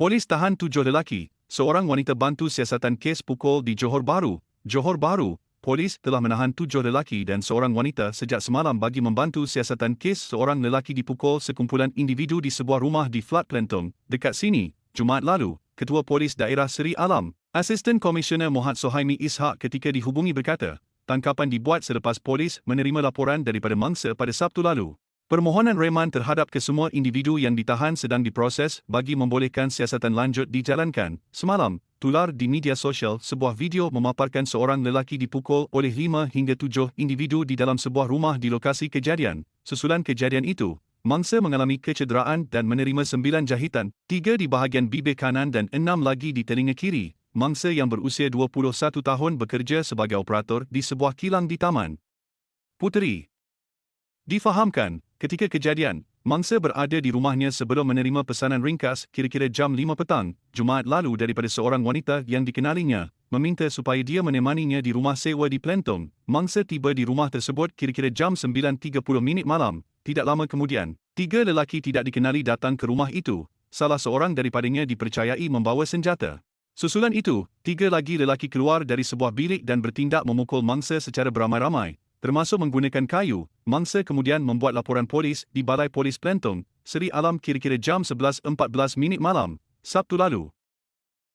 Polis tahan tujuh lelaki, seorang wanita bantu siasatan kes pukul di Johor Bahru. Johor Bahru, polis telah menahan tujuh lelaki dan seorang wanita sejak semalam bagi membantu siasatan kes seorang lelaki dipukul sekumpulan individu di sebuah rumah di Flat Plentong, dekat sini, Jumaat lalu. Ketua Polis Daerah Seri Alam, Asisten Komisioner Mohad Sohaimi Ishak ketika dihubungi berkata, tangkapan dibuat selepas polis menerima laporan daripada mangsa pada Sabtu lalu. Permohonan reman terhadap kesemua individu yang ditahan sedang diproses bagi membolehkan siasatan lanjut dijalankan. Semalam, tular di media sosial sebuah video memaparkan seorang lelaki dipukul oleh lima hingga tujuh individu di dalam sebuah rumah di lokasi kejadian. Susulan kejadian itu, mangsa mengalami kecederaan dan menerima sembilan jahitan, tiga di bahagian bibir kanan dan enam lagi di telinga kiri. Mangsa yang berusia 21 tahun bekerja sebagai operator di sebuah kilang di taman. Puteri Difahamkan, ketika kejadian, mangsa berada di rumahnya sebelum menerima pesanan ringkas kira-kira jam 5 petang, Jumaat lalu daripada seorang wanita yang dikenalinya, meminta supaya dia menemaninya di rumah sewa di Plentong. Mangsa tiba di rumah tersebut kira-kira jam 9.30 minit malam. Tidak lama kemudian, tiga lelaki tidak dikenali datang ke rumah itu. Salah seorang daripadanya dipercayai membawa senjata. Susulan itu, tiga lagi lelaki keluar dari sebuah bilik dan bertindak memukul mangsa secara beramai-ramai termasuk menggunakan kayu, mangsa kemudian membuat laporan polis di Balai Polis Plentong, Seri Alam kira-kira jam 11.14 minit malam, Sabtu lalu.